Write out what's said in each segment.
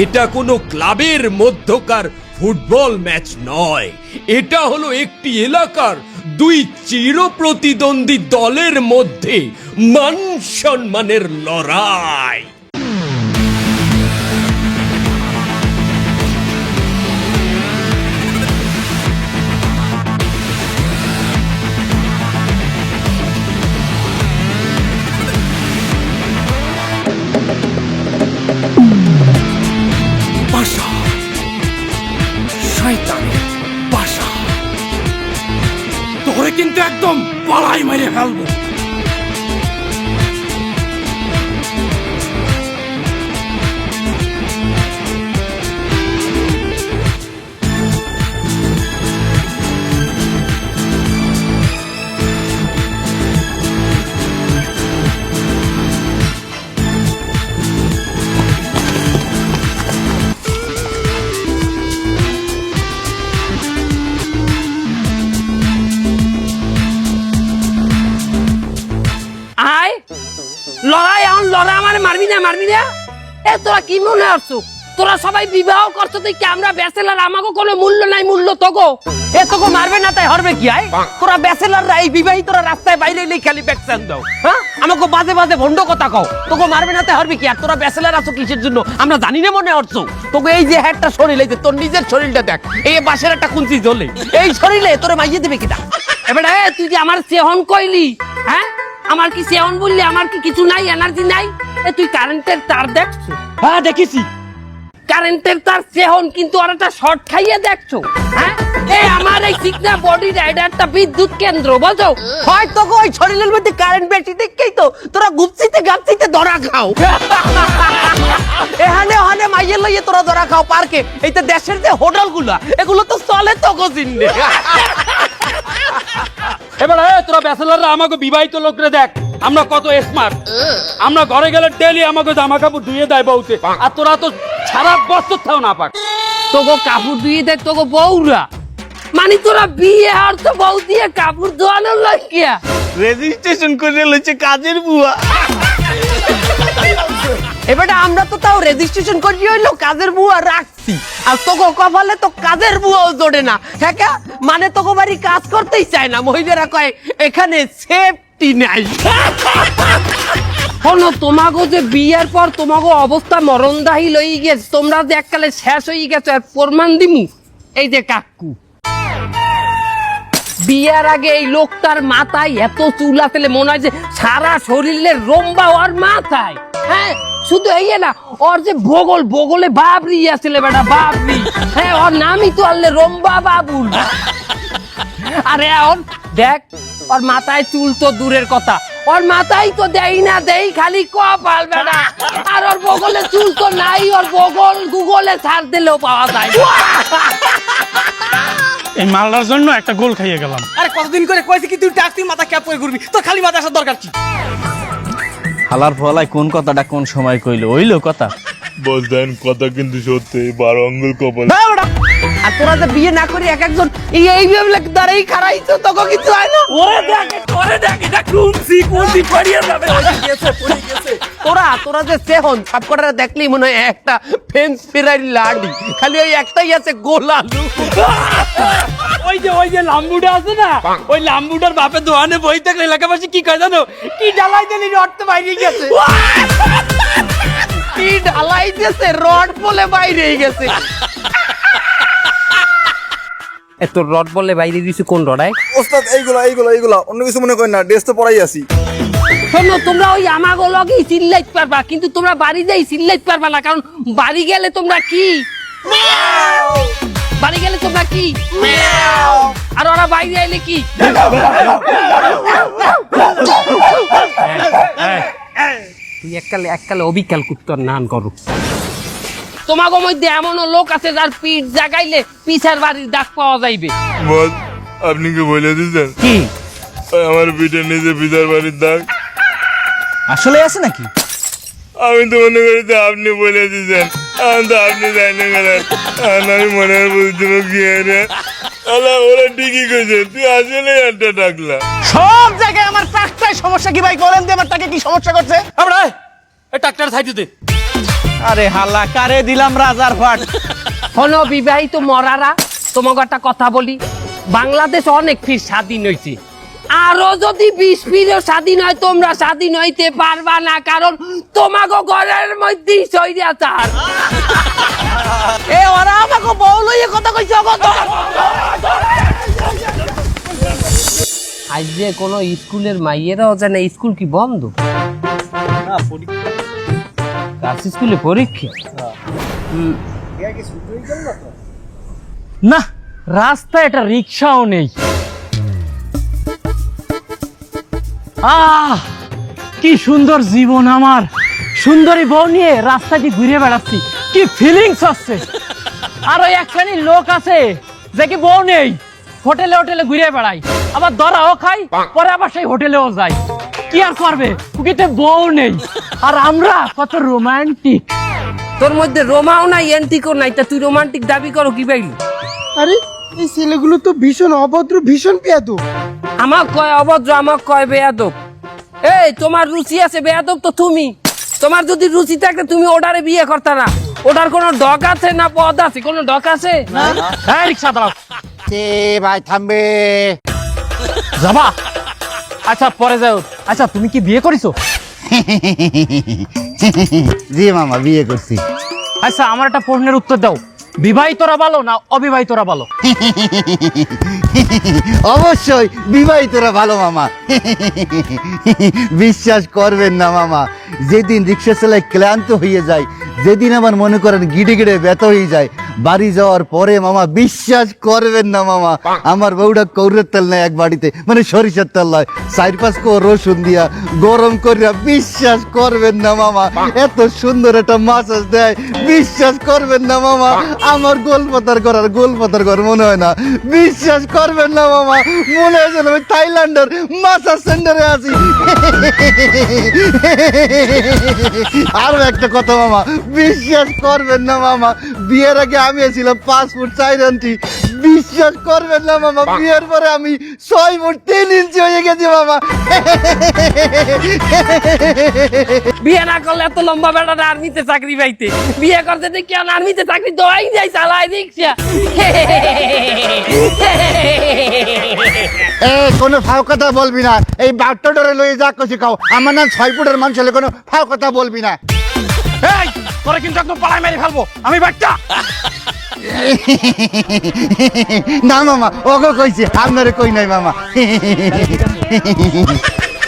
এটা কোনো ক্লাবের মধ্যকার ফুটবল ম্যাচ নয়। এটা হলো একটি এলাকার দুই চির প্রতিদ্বন্দ্বী দলের মধ্যে মান সম্মানের লড়াই। কিন্তু একদম পালাই মেরে ফেলব। তোরা কি মনে করছ তোরা সবাই বিবাহ করছ তুই কি আমরা ব্যাচেলার আমাকে কোনো মূল্য নাই মূল্য তোগো। এ তোকে মারবে না তাই হরবে কি আয়? তোরা ব্যাচেলাররা এই বিবাহিতরা রাস্তায় বাইরে এলেই খালি ব্যাকসান দাও হ্যাঁ? আমাকে বাজে বাজে ভন্ড কথা কও। তোকে মারবে না তাই হরবে কি আর তোরা ব্যাচেলার আছো কিসের জন্য? আমরা জানি না মনে হচ্ছ তোকে এই যে একটা শরীর এই যে তোর নিজের শরীরটা দেখ এই বাসের একটা কুঞ্চি জ্বলে। এই শরীরে তোরে মাইয়ে দেবে কিটা? এবারে এ, তুই যে আমার সেহন কইলি হ্যাঁ? আমার কি সেহন বললি আমার কি কিছু নাই এনার্জি নাই? এ তুই কারেন্টের তার দেখছ হ্যাঁ দেখেছি। কারেন্টের তার সেহন কিন্তু আর একটা শর্ট খাইয়ে দেখছ হ্যাঁ? এ আমার এই চিকনা বডি রাইডারটা বিদ্যুৎ কেন্দ্র বুঝো? হয়তো গো ওই শরীরের মধ্যে কারেন্ট বেশি দেখেই তো তোরা গুপসিতে গাপসিতে ধরা খাও। এখানে ওখানে মাইয়ে লইয়ে তোরা ধরা খাও পার্কে। এই তো দেশের যে হোটেলগুলা এগুলো তো চলে তো গো জিন্নে এবার তোরা ব্যাচেলাররা আমাকে বিবাহিত লোকরে দেখ। আমরা কত স্মার্ট আমরা ঘরে গেলে ডেলি আমাকে জামা কাপড় ধুয়ে দেয় বউতে। আর তোরা তো সারা বছর থাও না পাক। তোগো কাপড় ধুয়ে দেখ তোগো বউরা। মানে তোরা বিয়ে আর তো বউ দিয়ে কাপড় ধোয়ানোর লাগিয়া রেজিস্ট্রেশন করে লইছে কাজের বুয়া। এবারে আমরা তো তাও রেজিস্ট্রেশন করি হইল কাজের বুয়া রাখছি। আর তোকে কপালে তো কাজের বুয়াও জোড়ে না। হ্যাঁ কা? মানে তোকে বাড়ি কাজ করতেই চায় না। মহিলারা কয় এখানে সেফটি নাই। শোনো, তোমাগো যে বিয়ের পর তোমাগো অবস্থা মরণদাহি লই গেছে, তোমরা যে এককালে শেষ হয়ে গেছো আর প্রমাণ দিমু? এই যে কাকু। বিয়ার আগে এই লোকটার মাথায় এত চুল আসলে মনে হয় যে সারা শরীরের রম্বা ওর মাথায়। হ্যাঁ শুধু এই না, ওর যে বগল, বগলে বাবরি আসলে বেটা, বাবরি। হ্যাঁ ওর নামই তো আনলে রম্বা বাবুল। আরে ওর দেখ ওর মাথায় চুল তো দূরের কথা। ওর মাথায় তো দেই না দেই খালি কপাল বেটা আর ওর বগলে চুল তো নাই ওর বগল গুগলে ছাড় দিলেও পাওয়া যায় এই মালটার জন্য একটা গোল খাইয়ে গেলাম। আরে কতদিন করে কইছি কি তুই টাকতি মাথা ক্যাপ করে ঘুরবি? তোর খালি মাথা আসার দরকার কি? হালার ফলাই কোন কথাটা কোন সময় কইলো ওইলো কথা। বলতেন কথা কিন্তু সত্যি বারো আঙ্গুল কপাল। আর তোরা যে বিয়ে না করি এক একজন এই এই ভেবে দাঁড়াই খারাইছো তোকে কিছু হয় না? ওরে দেখ ওরে দেখ এটা কুমসি কুমসি পড়িয়ে যাবে? গেছে পড়ে গেছে। তোরা তোরা যে সেহন সব কটারা দেখলি মনে হয় একটা ফেন্স ফিরাই লাডি খালি ওই একটাই আছে গোল আলু। ওই যে ওই যে লাম্বুটা আছে না ওই লাম্বুটার বাপে দোকানে বই থাকলে এলাকাবাসী কি কয় জানো? কি জ্বালাই দিলি রড তো বাইরে গেছে। কি ঢালাই রড বলে বাইরে গেছে। এত রড বলে বাইরে দিছে কোন রডায় ওস্তাদ এইগুলা এইগুলা এইগুলা অন্য কিছু মনে করেন না ড্রেস তো পরাই আছি। শোনো তোমরা ওই আমাগো লগেই চিল্লাইতে পারবা কিন্তু তোমরা বাড়ি যাই চিল্লাইতে পারবা না কারণ বাড়ি গেলে তোমরা কি? বাড়ি গেলে তোমরা কি? আর ওরা বাইরে এলে কি? তুই এককালে এককালে অবিকাল কুত্তর নান করো। তোমাগো মধ্যে এমনও লোক আছে যার পিঠ জাগাইলে পিছার বাড়ির ডাক পাওয়া যাইবে। বল আপনি কি বলে দিচ্ছেন কি? আমার পিঠে নিজে পিতার বাড়ির দাগ আসলে আছে নাকি? আমি তো মনে করি যে আপনি বলে দিচ্ছেন এখন তো আপনি জানেন গেলেন আমি মনে হয় বুঝতে আলা ওরা ঠিকই কইছে। তুই আসলে একটা ডাকলা। সব জায়গায় সমস্যা কি ভাই? বলেন দিয়ে আমার টাকে কি সমস্যা করছে? আমরা এই ট্রাক্টর সাইড দে। আরে হালা কারে দিলাম রাজার ফাট হলো বিবাহিত মরারা তোমাকে একটা কথা বলি। বাংলাদেশ অনেক ফির স্বাধীন হয়েছে আরও যদি বিশ ফিরও স্বাধীন হয় তোমরা স্বাধীন হইতে পারবা না কারণ তোমাকে ঘরের মধ্যেই সৈরাচার এ ওরা আমাকে বউ লইয়ে কথা কইছে আজ যে কোনো স্কুলের মাইয়েরাও জানে স্কুল কি বন্ধ? কার স্কুলে পরীক্ষা? না রাস্তা এটা রিক্সাও নেই। আহ কি সুন্দর জীবন আমার। সুন্দরী বউ নিয়ে রাস্তা দিয়ে ঘুরে বেড়াচ্ছি। কি ফিলিংস আসছে। আর ওই এক শ্রেণির লোক আছে যে কি বউ নেই। হোটেলে হোটেলে ঘুরে বেড়াই। আবার দরাও খাই পরে আবার সেই হোটেলেও যাই। কি আর করবে কুকিতে বউ নেই। আর আমরা কত রোমান্টিক তোর মধ্যে রোমাও নাই এন্টিকও নাই তা তুই রোমান্টিক দাবি করো কি পাইলি আরে এই ছেলেগুলো তো ভীষণ অভদ্র ভীষণ পেয়াদব আমাক কয় অভদ্র আমাক কয় বেয়াদব। এই তোমার রুচি আছে বেয়াদব তো তুমি। তোমার যদি রুচি থাকে তুমি ওটারে বিয়ে করতে না। ওটার কোনো ডক আছে না পদ আছে? কোনো ডক আছে? হ্যাঁ রিক্সা দাঁড়াও। ভাই থামবে। যাবা আচ্ছা পরে যাও। আচ্ছা তুমি কি বিয়ে করেছ? জি মামা বিয়ে করছি। আচ্ছা আমার একটা প্রশ্নের উত্তর দাও। বিবাহিতরা ভালো না অবিবাহিতরা ভালো? অবশ্যই, বিবাহিতরা ভালো, মামা। বিশ্বাস করবেন না, মামা। যেদিন রিক্সা চালায় ক্লান্ত হয়ে যায়, যেদিন আমার মনে করেন গিডে গিডে ব্যথা হয়ে যায়, বাড়ি যাওয়ার পরে, মামা, বিশ্বাস করবেন না, মামা। আমার বউটা কৌরের তেল নেয় এক বাড়িতে মানে সরিষার তেল নয় চার পাঁচ কো রসুন দিয়া গরম করিয়া বিশ্বাস করবেন না, মামা। এত সুন্দর একটা মাসাজ দেয়, বিশ্বাস করবেন না, মামা। আমার গোল পাতার করার গোলপাতার ঘর মনে হয় না। বিশ্বাস করবেন না, মামা। মনে হয় যেন আমি থাইল্যান্ডের মাসার সেন্টারে আছি। আরও একটা কথা, মামা। বিশ্বাস করবেন না, মামা। বিয়ের আগে আমি ছিলাম পাসপোর্ট চাইরান্টি বিশ্বাস করবেন না মামা। বিয়ের পরে আমি ছয় ফুট তিন ইঞ্চি হয়ে গেছি মামা। বিয়ে না করলে এত লম্বা বেড়াটা আর্মিতে চাকরি পাইতে। বিয়ে করতে দেখি কেন আর্মিতে চাকরি দেওয়াই যায় চালাই রিক্সা। এ কোনো ফাও কথা বলবি না। এই বাট্টো ডরে লয়ে যা কছি খাও। আমার না ছয় ফুটের মানুষ হলে কোনো ফাও কথা বলবি না। এই তোরা কিন্তু একদম পাড়ায় মেরে ফেলব। আমি বাচ্চা। না, মামা, ওকে কইছি, আপনারে কই নাই, মামা।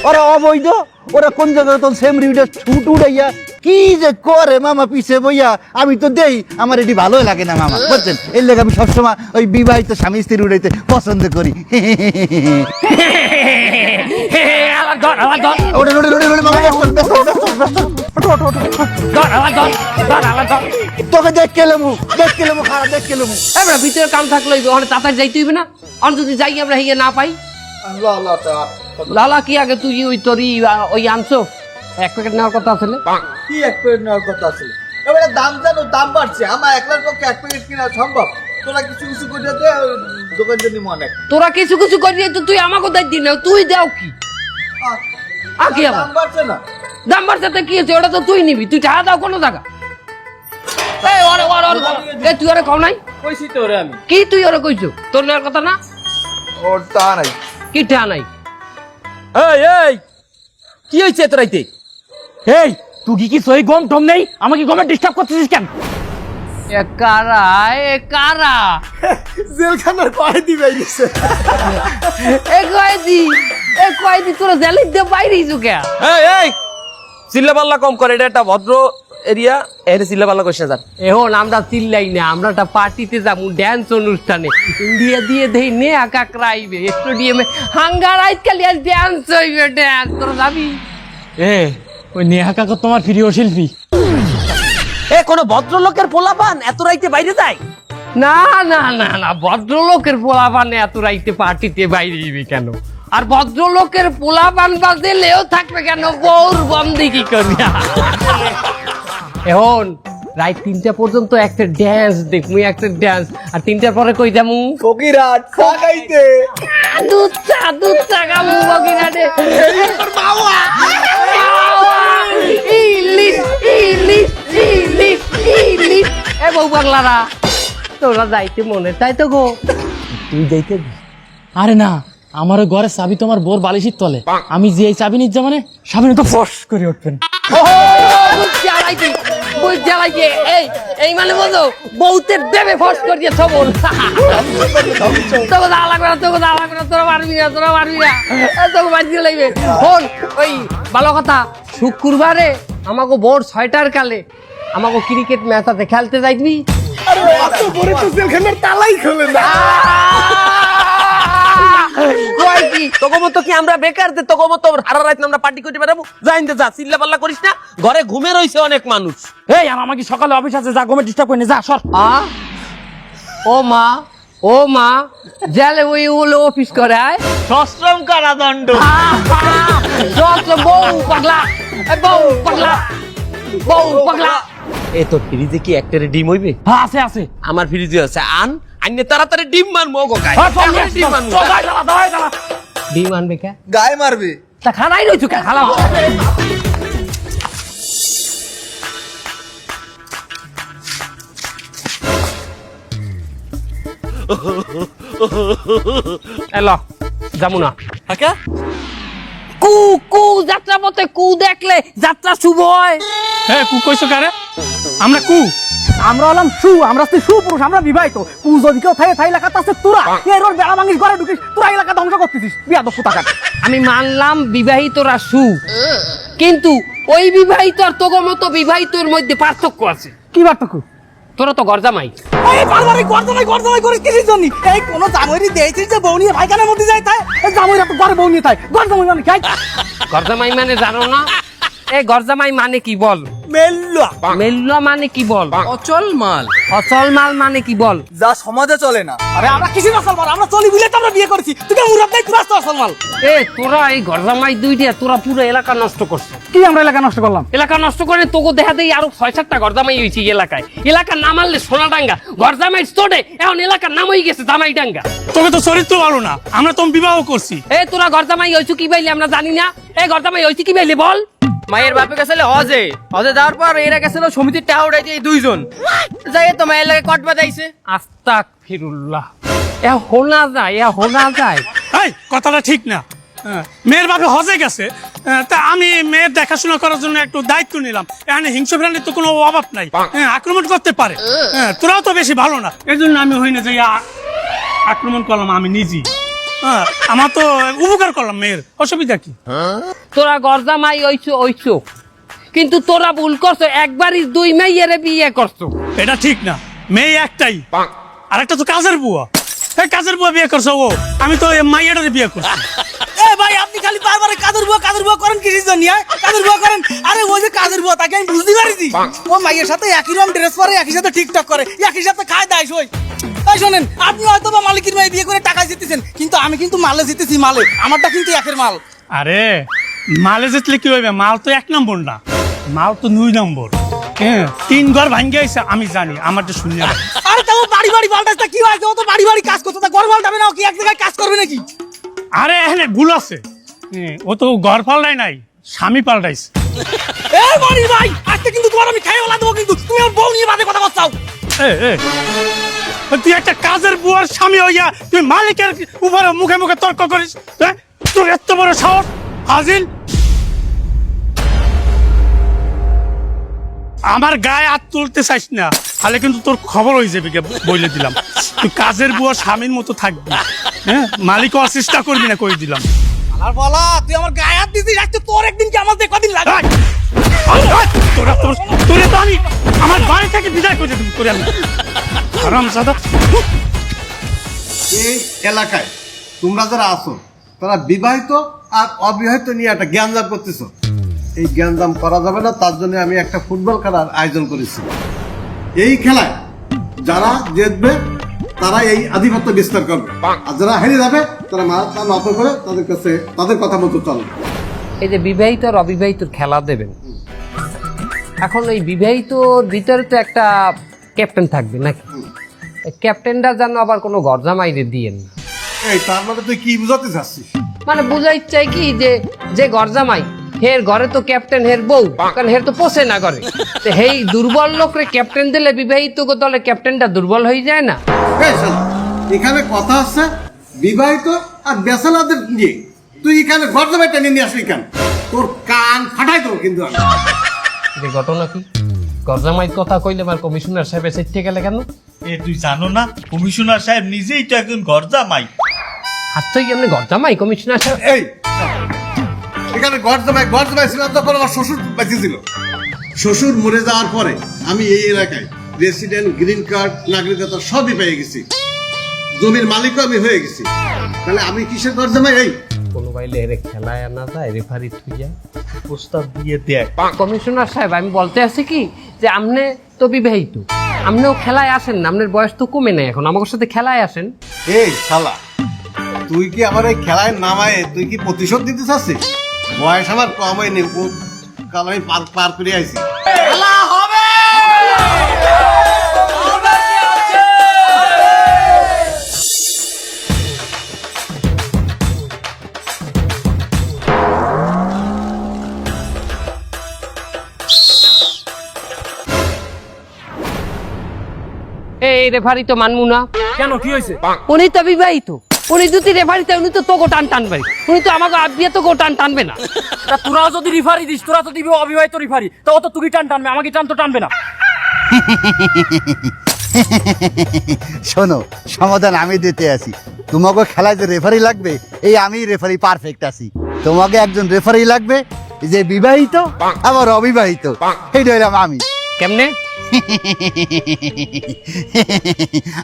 ওরা অবৈধ, ওরা কোন জায়গায় তো সেম রিউডে ছুট উড়াইয়া, কি যে করে মামা পিছে বইয়া, আমি তো দেই, আমার এটি ভালোই লাগে না, মামা, বুঝছেন? এর লেগে আমি সবসময় ওই বিবাহিত স্বামী স্ত্রী উড়াইতে পছন্দ করি। ধর আবার ধর ওটা ওটা ওটা ওটা মামা ব্যস্ত, ব্যস্ত, ব্যস্ত, ব্যস্ত। ধর আবার ধর ধর আবার ধর তোকে দেখ কেলেমু দেখ কেলেমু খারাপ দেখ কেলেমু আমরা ভিতরে কাম থাকলে ওখানে তাড়াতাড়ি যাইতে হইবে না অন যদি যাই আমরা হিগে না পাই লালা কি আগে তুই ওই তোরই ওই আনছো এক প্যাকেট নেওয়ার কথা আসলে কি এক প্লেট নেওয়ার কথা আছে এবারে দাম জানো দাম বাড়ছে আমার একলার পক্ষে এক প্লেট কিনা সম্ভব তোরা কিছু কিছু করে দে দোকান জন্য অনেক তোরা কিছু কিছু করি তো তুই আমাকে দাই দিন তুই দাও কি আর আবার? বাড়ছে না। দাম বাড়ছে তো কি হচ্ছে ওটা তো তুই নিবি। তুই টাকা দাও কোনো টাকা। এই ওরে ওরে ওরে এ তুই ওরে কও নাই? কইছি তো রে আমি। কি তুই ওরে কইছো? তোর নেওয়ার কথা না? ওর তা নাই। কি টাকা নাই? এই এই কি হয়েছে তোরাইতে এই তুই কি কি সই গম টম নেই? আমাকে গমে ডিস্টার্ব করতেছিস কেন? এ কারা এ কারা? জেলখানার কয়েদি বেরিয়েছে এ কয়দি এ কয়দি তোরা জেলির দিয়ে বাইরে এই এই! কম করে এটা একটা ভদ্র এরিয়া এর কইছে যান। এখন আমরা চিল্লাই না আমরা একটা পার্টিতে যাব ড্যান্স অনুষ্ঠানে। ইন্ডিয়া দিয়ে দেই নে আকা ক্রাইবে স্টেডিয়ামে হাঙ্গার আজকাল আজ ড্যান্স হইবে ড্যান্স তোরা যাবি? এ ওই নেহা কাকা তোমার প্রিয় শিল্পী। এ কোন ভদ্রলোকের পোলাপান এত রাইতে বাইরে যায়? না না না না ভদ্রলোকের পোলাপান এত রাইতে পার্টিতে বাইরে যাবি কেন? আর ভদ্রলোকের পোলাপান বাজেলেও থাকবে কেন? বউর বন্দি কি করিয়া এখন রাত তিনটা পর্যন্ত একটা ড্যান্স দেখমু একটা ড্যান্স আর তিনটার পরে কই যামু ফকিরাট চা দুধ চা দুধ চা খামু বগিনাটে ইলিশ ইলিশ ইলিশ বউ পাগলারা তোরা যাইতে মনে চাই তো গো। তুই যাইতে আরে না আমার ওই ঘরের চাবি তোমার বোর বালিশির তলে। আমি যে এই চাবি নিচ্ছি মানে সামনে তো ফস করে উঠবেন। এই এই মানে বলো বউতের দেবে ফস করে দিয়ে সবল তোকে দা লাগবে না তোকে দা লাগবে না তোরা মারবি না তোরা মারবি না। তোকে মারি লাগবে শোন ওই ভালো কথা শুক্রবারে আমাকে বোর ছয়টার কালে আমাকে ক্রিকেট ম্যাচ আছে খেলতে যাইবি? কয় কি তোকে মতো কি আমরা বেকার? দে তোকে মতো হারা রাত আমরা পার্টি করতে পারব যাইতে যা চিল্লা পাল্লা করিস না। ঘরে ঘুমে রইছে অনেক মানুষ। এই আর আমাকে সকালে অফিস আছে যা গমে ডিস্টার্ব করে যা সর। আ? ও মা ও মা জেলে ওই ওলো অফিস করে আয়। সশ্রম কারাদণ্ড। যত বউ পাগলা এ বউ পাগলা বউ পাগলা। এ তোর ফ্রিজে কি একটারে ডিম হইবে? হ্যাঁ আছে আছে। আমার ফ্রিজে আছে। আন। আইনে তাড়াতাড়ি ডিম মান মগো গায় হ্যাঁ, ডিম দাঁড়া। ডিম আনবে কে? গায়ে মারবে। তা খালাই রইছু কে? খালা এলো যাব না। কু কু যাত্রা পথে কু দেখলে যাত্রা শুভ হয়। হ্যাঁ কু কইছো কারে? আমরা কু। আমরা হলাম সু আমরা হচ্ছে সুপুরুষ আমরা বিবাহিত। কু যদি কেউ থাকে তাই এলাকাতে আছে তোরা। এর ওর বেড়া ভাঙিস ঘরে ঢুকিস তোরা এলাকা ধ্বংস করতেছিস। বিয়া দক্ষ টাকা আমি মানলাম বিবাহিতরা সু। কিন্তু ওই বিবাহিত আর তোগো মতো বিবাহিতর মধ্যে পার্থক্য আছে। কি পার্থক্য? তোরা তো গরজামাই। এই বারবার এই গর্দমাই গর্দমাই করিস কিসের জন্য? এই কোন জামুরি দিয়েছিস যে বউ নিয়ে ভাইখানের মধ্যে যায় তাই এই জামুরি তো ঘরে বউ নিয়ে তাই গর্দমাই মানে খাই গরজামাই মানে জানো না? এই গরজামাই মানে কি বল? মেল্লা। মেল্লা মানে কি বল? অচল মাল। অচল মাল মানে কি বল? যা সমাজে চলে না। আরে আমরা কিসের আসল মাল আমরা চলি বুঝলে তো আমরা বিয়ে করেছি। তুই মুরাদ নাই তুই আসল মাল। এ তোরা এই গরজামাই দুই দিয়া তোরা পুরো এলাকা নষ্ট করছে। কি আমরা এলাকা নষ্ট করলাম? এলাকা নষ্ট করে তোকে দেখা দেই আরও ছয় সাতটা গরজামাই হয়েছে এই এলাকায়। এলাকা নাম আনলে সোনাডাঙ্গা গরজামাই স্টোরে এখন এলাকার নাম হয়ে গেছে জামাই জামাইডাঙ্গা তোকে তো চরিত্র ভালো না। আমরা তো বিবাহ করছি। এ তোরা গরজামাই হয়েছো কি বাইলে আমরা জানি না। এ গরজামাই হয়েছে কি বাইলে বল? মায়ের বাপে গেছিল হজে। হজে যাওয়ার পর এরা গেছিল সমিতির টাকা উঠাইতে এই দুইজন। যাই তো মায়ের লাগে কট বাজাইছে আস্তাক ফিরুল্লাহ এ হোনা যায় এ হোনা যায়। এই কথাটা ঠিক না। হ্যাঁ, মেয়ের বাপে হজে গেছে। হ্যাঁ, তা আমি মেয়ের দেখাশোনা করার জন্য একটু দায়িত্ব নিলাম। এখানে হিংস্র প্রাণীর তো কোনো অভাব নাই। হ্যাঁ, আক্রমণ করতে পারে। হ্যাঁ, তোরাও তো বেশি ভালো না। এই জন্য আমি হই না যে আক্রমণ করলাম আমি নিজেই। হ্যাঁ, আমার তো উপকার করলাম মেয়ের। অসুবিধা কি? তোরা গরজামাই হইছো হইছো। কিন্তু তোরা ভুল করছ একবারই দুই মেয়েরে বিয়ে করছ। এটা ঠিক না। মেয়ে একটাই। আর একটা তো কাজের বুয়া। এই কাজের বুয়া বিয়ে করছ ও। আমি তো মাইয়াটারে বিয়ে করছি। এ ভাই আপনি খালি বারবার কাদের বুয়া কাদের বুয়া করেন কিসের জন্য হ্যাঁ? কাদের বুয়া করেন। আরে ওই যে কাদের বুয়া তাকে আমি বুঝতে পারিছি ও মাইয়ের সাথে একই রকম ড্রেস পরে একই সাথে টিকটক করে একই সাথে খায় দায় সই। তাই শোনেন আপনি হয়তো বা মালিকের মেয়ে বিয়ে করে টাকা জিতেছেন কিন্তু আমি কিন্তু মালে জিতেছি মালে আমারটা কিন্তু একের মাল। আরে মালে জিতলে কি হইবে? মাল তো এক নম্বর না। মাল তো দুই নম্বর। হ্যাঁ তিন ঘর ভাঙ্গে আইছে আমি জানি আমার তো শূন্য আরে তাও বাড়ি বাড়ি পাল্টাচ্ছে কি হয়েছে? ও তো বাড়ি বাড়ি কাজ করতে তা ঘর পাল্টাবে না কি এক জায়গায় কাজ করবে নাকি? আরে এখানে ভুল আছে। হ্যাঁ, ও তো ঘর পাল্টাই নাই স্বামী পাল্টাইছে। এ বাড়ি ভাই আজকে কিন্তু তোমার আমি খাই ওলা দেবো কিন্তু তুমি আমার বউ নিয়ে বাদে কথা বলছাও এ, এ, তুই একটা কাজের বুয়ার স্বামী হইয়া তুই মালিকের উপরে মুখে মুখে তর্ক করিস হ্যাঁ? তোর এত বড় সাহস হাজিল আমার গায়ে হাত তুলতে চাইস না তাহলে কিন্তু তোর খবর হয়ে যাবে বলে দিলাম তুই কাজের বুয়া স্বামীর মতো থাকবি হ্যাঁ মালিক চেষ্টা করবি না কই দিলাম আর বলা তুই আমার গায়ে হাত দিছিস আজকে তোর একদিন কি আমার কদিন লাগে এই! এই, এই! তোরা তোর তোরে তো আমি আমার বাড়ি থেকে বিদায় করে দেবো করে আমি হারাম সাদা এই এলাকায় তোমরা যারা আছো তারা বিবাহিত আর অবিবাহিত নিয়ে একটা জ্ঞানজাম করতেছো। এই জ্ঞানজাম করা যাবে না তার জন্য আমি একটা ফুটবল খেলার আয়োজন করেছি। এই খেলায় যারা জিতবে তারা এই আধিপত্য বিস্তার করবে। আর যারা হেরে যাবে তারা মাথা নত করে তাদের কাছে তাদের কথা মতো চলবে এই যে বিবাহিত আর অবিবাহিত খেলা দেবেন। এখন এই বিবাহিত ভিতরে তো একটা ক্যাপ্টেন থাকবে নাকি? ক্যাপ্টেনটা যেন আবার কোনো গরজামাইরে দিয়েন না। এই তার মানে তুই কি বুঝাতে চাচ্ছিস? মানে বুঝাই চাই কি যে যে গরজামাই হের ঘরে তো ক্যাপ্টেন হের বউ কারণ হের তো পোষে না করে তো হেই দুর্বল লোকরে ক্যাপ্টেন দিলে বিবাহিত দলে ক্যাপ্টেনটা দুর্বল হয়ে যায় না। এই শালা, এখানে কথা আছে বিবাহিত আর বেসালাদের নিয়ে। তুই এখানে গর্দবাই টেনে নিয়ে আসলি কেন? তোর কান ফাটাই দেবো কিন্তু আমি। যে ঘটনা কি? গরজামাই কথা কইলে আমার কমিশনার সাহেব এসে গেলে কেন? এ তুই জানো না? কমিশনার সাহেব নিজেই তো একজন ঘর জামাই আর তুই এমনি গরজামাই কমিশনার সাহেব? এই এখানে গর্দবাই গর্দবাই ছিল তখন আমার শ্বশুর বেঁচে ছিল। শ্বশুর মরে যাওয়ার পরে আমি এই এলাকায় রেসিডেন্ট গ্রিন কার্ড নাগরিকতা সবই পেয়ে গেছি। জমির মালিকও আমি হয়ে গেছি। তাহলে আমি কিসের গর্দমাই এই কোনো বাইলে হেরে খেলায় আনা যায় রেফারি থুই যায়। প্রস্তাব দিয়ে দেখ কমিশনার সাহেব আমি বলতে আছি কি যে আপনি তো বিবাহিত আপনিও খেলায় আসেন না আপনার বয়স তো কমে নাই এখন আমার সাথে খেলায় আসেন। এই শালা তুই কি আমার এই খেলায় নামায় তুই কি প্রতিশোধ দিতে চাচ্ছিস? বয়স আমার কম হয়নি কাল আমি পার পার করে আইছি। এই রেফারি তো মানমু না। কেন? কি হয়েছে? উনি তো বিবাহিত। উনি যদি রেফারিতে উনি তো তোকে টান টানবে। উনি তো আমাকে আবিয়ে তোকে টান টানবে না। তা তোরাও যদি রিফারি দিস তোরা তো দিবি অবিবাহিত রিফারি তা অত তুই টান টানবে আমাকে টান তো টানবে না। শোনো সমাধান আমি দিতে আছি। তোমাকে খেলায় যে রেফারি লাগবে এই আমি রেফারি পারফেক্ট আছি। তোমাকে একজন রেফারি লাগবে যে বিবাহিত আবার অবিবাহিত। এইটা হইলাম আমি। কেমনে?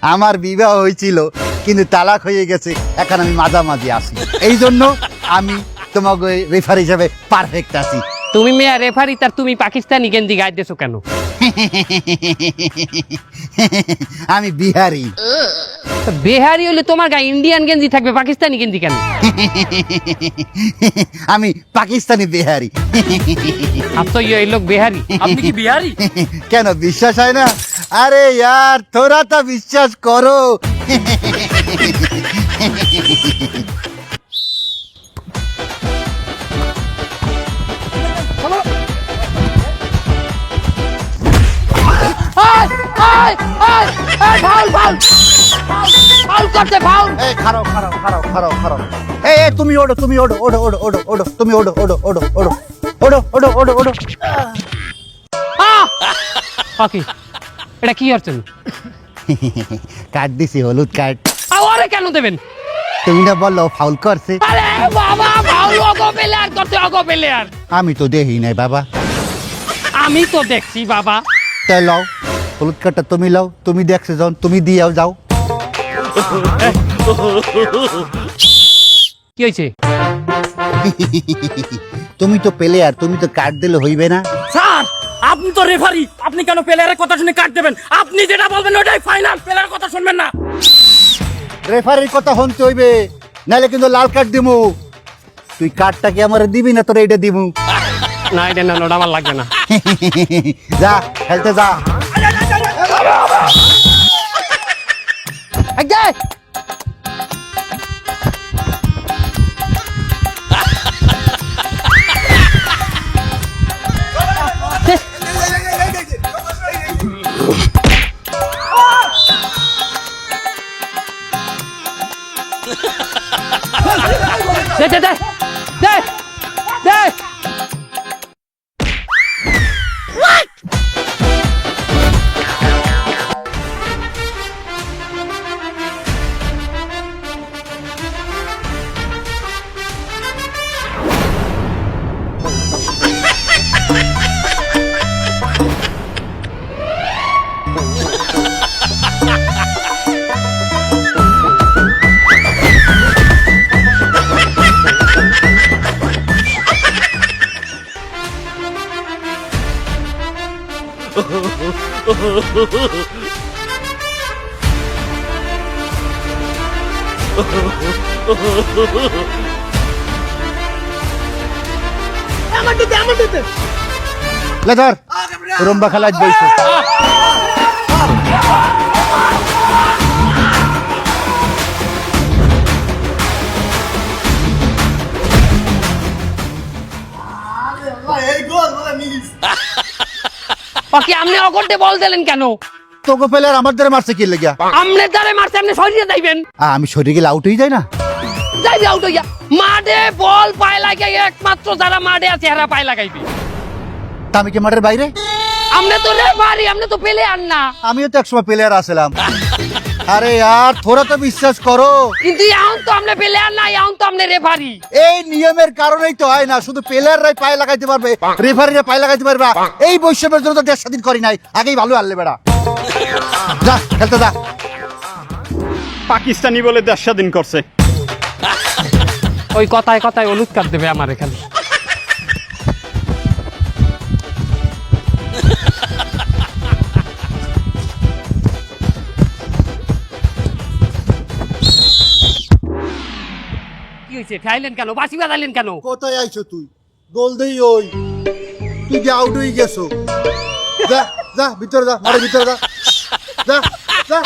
আমার বিবাহ হয়েছিল কিন্তু তালাক হয়ে গেছে এখন আমি মাঝামাঝি আসি এই জন্য আমি তোমাকে রেফার হিসাবে পারফেক্ট আছি। তুমি মেয়া রেফারি তার তুমি পাকিস্তানি গেন্দি গাইতেছো কেন? আমি বিহারি। বেহারি হলে তোমার গায়ে ইন্ডিয়ান গেঞ্জি থাকবে পাকিস্তানি গেঞ্জি কেন? আমি পাকিস্তানি বিহারি। তো এই লোক বেহারি। আপনি কি বিহারি? কেন বিশ্বাস হয় না? আরে यार তোরা তো বিশ্বাস করো। ফাউল ফাউল ফাউল করতে ফাউল এই খারাপ খারাপ খারাপ খারাপ খারাপ এই এই, তুমি ওড়ো তুমি ওড়ো ওড়ো ওড়ো ওড়ো ওড়ো তুমি ওড়ো ওড়ো ওড়ো ওড়ো ওড়ো ওড়ো ওড়ো ওড়ো ওকে এটা কি অর্চন কাট দিছি হলুদ কাট আরে কেন দেবেন তুমি না বলল ফাউল করছে আরে বাবা ফাউল অগো প্লেয়ার করতে অগো প্লেয়ার আমি তো দেখি নাই বাবা আমি তো দেখছি বাবা তাই লও হলুদ কাটটা তুমি লও তুমি দেখছ যখন তুমি দিয়াও যাও। কি হয়েছে? তুমি তো পেলে আর তুমি তো কাট দিলে হইবে না। স্যার আপনি তো রেফারি আপনি কেন প্লেয়ারের কথা শুনে কাট দেবেন? আপনি যেটা বলবেন ওটাই ফাইনাল প্লেয়ারের কথা শুনবেন না। রেফারির কথা শুনতে হইবে নাহলে কিন্তু লাল কার্ড দিমু। তুই কার্ডটা কি আমার দিবি না তোর এইটা দিমু? না এটা না ওটা আমার লাগবে না। যা খেলতে যা। এই যে! দে দে দে দে আমার দিতে আমার দিতে লেদার রম্বা খেলায় বইছে। ওকে আপনি অকর্তে বল দিলেন কেন? তোকে ফেলে আর আমার দ্বারা মারছে কি লেগিয়া? আমনে দ্বারে মারছে আপনি সরিয়ে যাইবেন আমি সরিয়ে গেলে আউট হয়ে যাই না যাইবে আউট হইয়া মাঠে বল পায় লাগাই একমাত্র যারা মাঠে আছে এরা পায় লাগাইবে। তা আমি কি মাঠের বাইরে? আমনে তো রেফারি আমনে তো পেলে আর না। আমিও তো একসময় প্লেয়ার আসলাম। আরে আর থোড়া তো বিশ্বাস করো। কিন্তু এখন তো আমনে পেলে আর না এখন তো আমনে রেফারি এই নিয়মের কারণেই তো হয় না শুধু প্লেয়াররাই পায়ে লাগাইতে পারবে রেফারিরা পায়ে লাগাইতে পারবে। এই বৈষম্যের জন্য তো দেড় স্বাধীন করি নাই আগেই ভালো আনলে বেড়া। যা খেলতে যা। পাকিস্তানি বলে দেশ স্বাধীন করছে। ওই কথায় কথায় হলুদ কাট দেবে আমার এখানে। হয়েছে? খাইলেন কেন? বাসি বাজাইলেন কেন? কোথায় আইছো তুই? গোল ওই। তুই যে আউট হয়ে গেছো। যা যা, ভিতরে যা মারে ভিতরে যা। যা যা।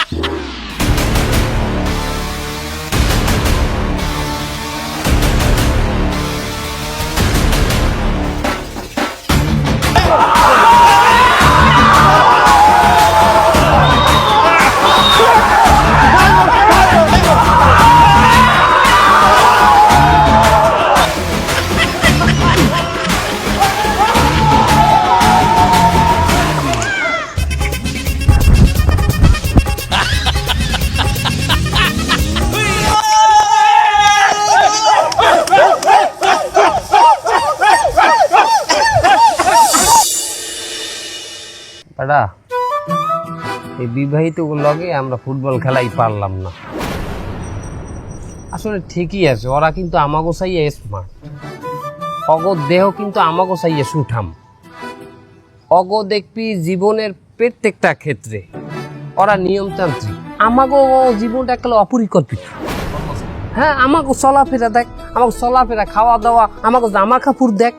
বিবাহিত লগে আমরা ফুটবল খেলাই পারলাম না। আসলে ঠিকই আছে, ওরা কিন্তু আমাগো চাইয়ে স্মার্ট অগর দেহ কিন্তু আমাগো চাইয়ে সুঠাম। অগ দেখবি জীবনের প্রত্যেকটা ক্ষেত্রে ওরা নিয়মতান্ত্রিক। আমাগো জীবনটা একেবারে অপরিকল্পিত। হ্যাঁ আমাকে চলাফেরা দেখ আমাকে চলাফেরা খাওয়া দাওয়া আমাকে জামা কাপড় দেখ।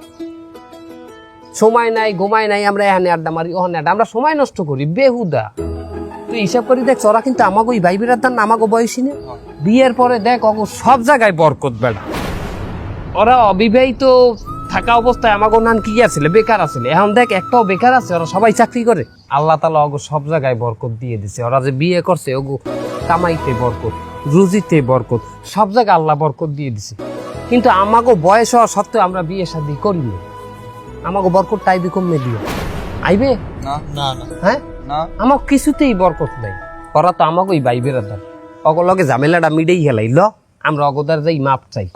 সময় নাই, ঘুমায় নাই, আমরা এখানে আড্ডা মারি, ওখানে আড্ডা, আমরা সময় নষ্ট করি, বেহুদা। তুই হিসাব করি দেখ ওরা কিন্তু আমাকে ওই ভাই বিরাদার না আমাকে বয়সী না। বিয়ের পরে দেখ অগো সব জায়গায় বরকত বেড়া ওরা অবিবাহিত থাকা অবস্থায় আমাকে নান কি আছিল বেকার আছিল এখন দেখ একটাও বেকার আছে ওরা সবাই চাকরি করে। আল্লাহ তালা অগো সব জায়গায় বরকত দিয়ে দিছে। ওরা যে বিয়ে করছে ওগো কামাইতে বরকত রুজিতে বরকত সব জায়গায় আল্লাহ বরকত দিয়ে দিছে। কিন্তু আমাকে বয়স হওয়া সত্ত্বেও আমরা বিয়ে শাদি করিনি আমাকে বরকত টাইবি কমে দিও। আইবে? না না না। হ্যাঁ? না? আমার কিছুতেই বরকত নাই। ওরা তো আমাকে ওই বাইবের আদার অগলকে ঝামেলাটা মিডেই হেলাই ল আমরা অগদার যাই মাপ চাই।